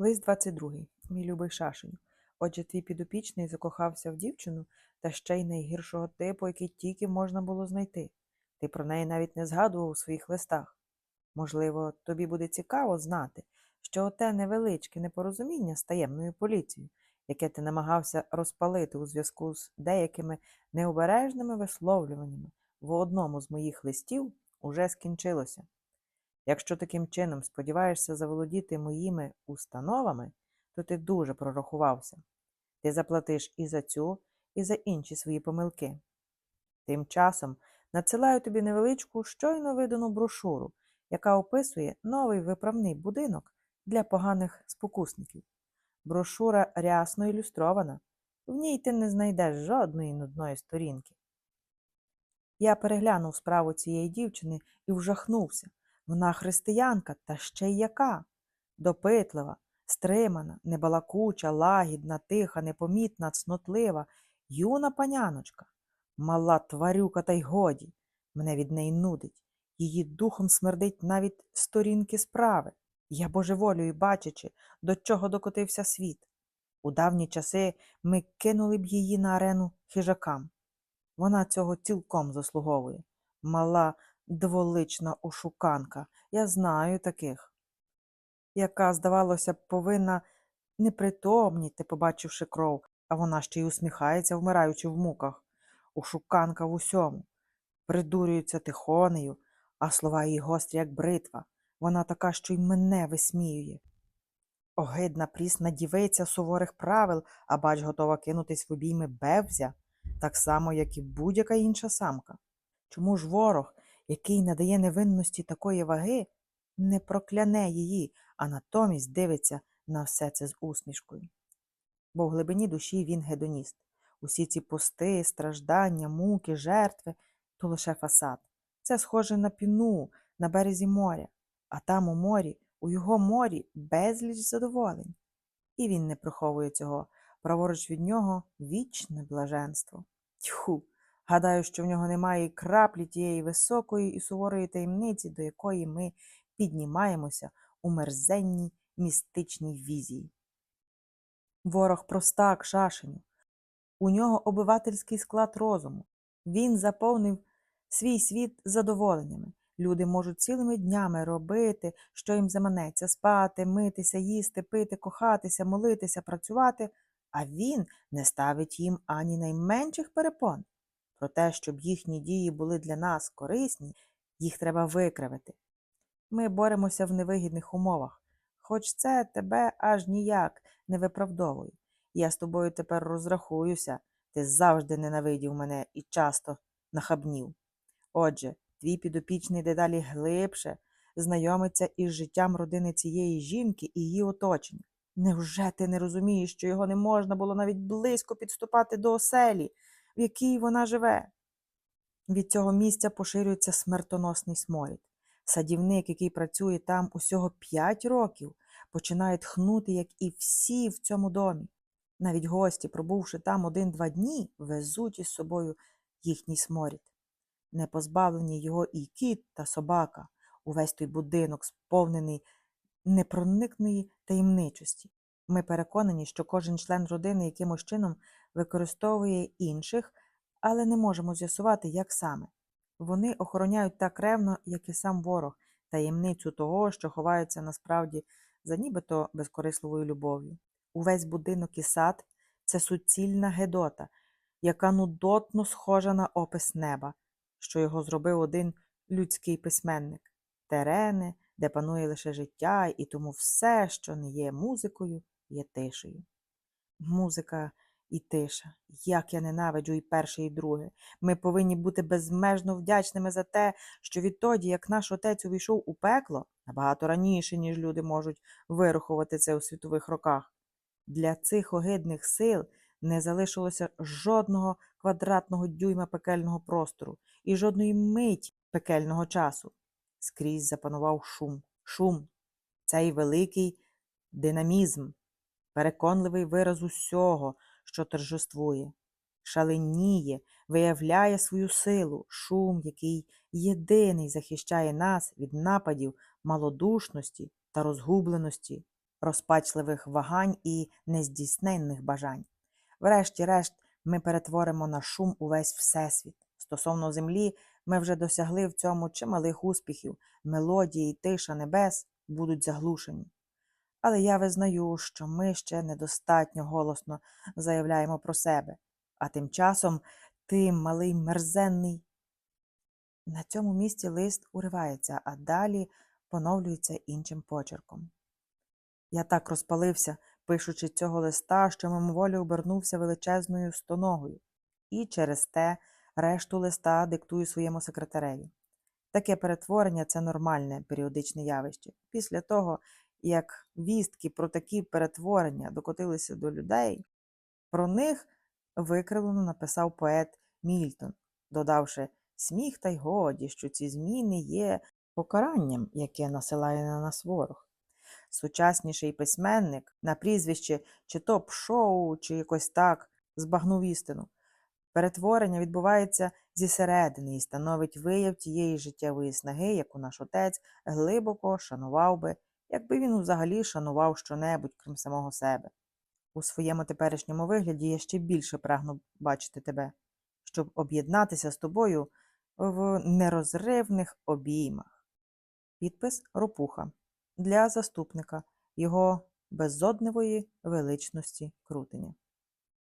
Лист 22. Мій любий шашеню. Отже, твій підопічний закохався в дівчину та ще й найгіршого типу, який тільки можна було знайти. Ти про неї навіть не згадував у своїх листах. Можливо, тобі буде цікаво знати, що оте невеличке непорозуміння з таємною поліцією, яке ти намагався розпалити у зв'язку з деякими необережними висловлюваннями в одному з моїх листів, уже скінчилося. Якщо таким чином сподіваєшся заволодіти моїми установами, то ти дуже прорахувався. Ти заплатиш і за цю, і за інші свої помилки. Тим часом надсилаю тобі невеличку щойно видану брошуру, яка описує новий виправний будинок для поганих спокусників. Брошура рясно ілюстрована, в ній ти не знайдеш жодної нудної сторінки. Я переглянув справу цієї дівчини і вжахнувся. Вона християнка, та ще й яка. Допитлива, стримана, небалакуча, лагідна, тиха, непомітна, цнотлива, юна паняночка. Мала тварюка, та й годі. Мене від неї нудить. Її духом смердить навіть сторінки справи. Я божеволюю, бачачи, до чого докотився світ. У давні часи ми кинули б її на арену хижакам. Вона цього цілком заслуговує. Мала дволична ошуканка. Я знаю таких, яка, здавалося б, повинна непритомніти, побачивши кров, а вона ще й усміхається, вмираючи в муках. Ошуканка в усьому. Придурюється тихонею, а слова її гострі, як бритва. Вона така, що й мене висміює. Огидна прісна дівиця суворих правил, а бач, готова кинутись в обійми бевзя, так само, як і будь-яка інша самка. Чому ж ворог, який надає невинності такої ваги, не прокляне її, а натомість дивиться на все це з усмішкою? Бо в глибині душі він гедоніст. Усі ці пости, страждання, муки, жертви то лише фасад. Це схоже на піну на березі моря, а там у морі, у його морі безліч задоволень. І він не приховує цього. Праворуч від нього вічне блаженство. Тьху! Гадаю, що в нього немає і краплі тієї високої і суворої таємниці, до якої ми піднімаємося у мерзенній містичній візії. Ворог простак шашеню. У нього обивательський склад розуму. Він заповнив свій світ задоволеннями. Люди можуть цілими днями робити, що їм заманеться, спати, митися, їсти, пити, кохатися, молитися, працювати, а він не ставить їм ані найменших перепон. Про те, щоб їхні дії були для нас корисні, їх треба викривити. Ми боремося в невигідних умовах, хоч це тебе аж ніяк не виправдовує. Я з тобою тепер розрахуюся, ти завжди ненавидів мене і часто нахабнів. Отже, твій підопічний дедалі глибше знайомиться із життям родини цієї жінки і її оточення. Невже ти не розумієш, що його не можна було навіть близько підступати до оселі, в якій вона живе? Від цього місця поширюється смертоносний сморід. Садівник, який працює там усього п'ять років, починає тхнути, як і всі в цьому домі. Навіть гості, пробувши там один-два дні, везуть із собою їхній сморід. Не позбавлені його і кіт та собака, увесь той будинок, сповнений непроникної таємничості. Ми переконані, що кожен член родини якимось чином використовує інших, але не можемо з'ясувати, як саме. Вони охороняють так ревно, як і сам ворог, таємницю того, що ховається насправді за нібито безкорисливою любов'ю. Увесь будинок і сад це суцільна гедота, яка нудотно схожа на опис неба, що його зробив один людський письменник терени, де панує лише життя, і тому все, що не є музикою, є тишею. Музика і тиша. Як я ненавиджу і перше, і друге. Ми повинні бути безмежно вдячними за те, що відтоді, як наш отець увійшов у пекло, набагато раніше, ніж люди можуть вирахувати це у світових роках, для цих огидних сил не залишилося жодного квадратного дюйма пекельного простору і жодної миті пекельного часу. Скрізь запанував шум. Шум цей великий динамізм, переконливий вираз усього, що торжествує, шаленіє, виявляє свою силу, шум, який єдиний захищає нас від нападів малодушності та розгубленості. розпачливих вагань і нездійсненних бажань. Врешті-решт, ми перетворимо на шум увесь всесвіт. Стосовно землі, ми вже досягли в цьому чималих успіхів, мелодії й тиша небес будуть заглушені. Але я визнаю, що ми ще недостатньо голосно заявляємо про себе, а тим часом ти, малий мерзенний. На цьому місці лист уривається, а далі поновлюється іншим почерком. Я так розпалився, пишучи цього листа, що мимоволі обернувся величезною стоногою, і через те решту листа диктую своєму секретареві. Таке перетворення це нормальне періодичне явище. Після того, як вістки про такі перетворення докотилися до людей, про них викривлено написав поет Мільтон, додавши сміх та й годі, що ці зміни є покаранням, яке насилає на нас ворог. Сучасніший письменник на прізвище чи то Пшоу, чи якось так збагнув істину. Перетворення відбувається зі середини і становить вияв тієї життєвої снаги, яку наш отець глибоко шанував би, якби він взагалі шанував щонебудь, крім самого себе. У своєму теперішньому вигляді я ще більше прагну бачити тебе, щоб об'єднатися з тобою в нерозривних обіймах. Підпис Ропуха для заступника його безодневої величності крутення.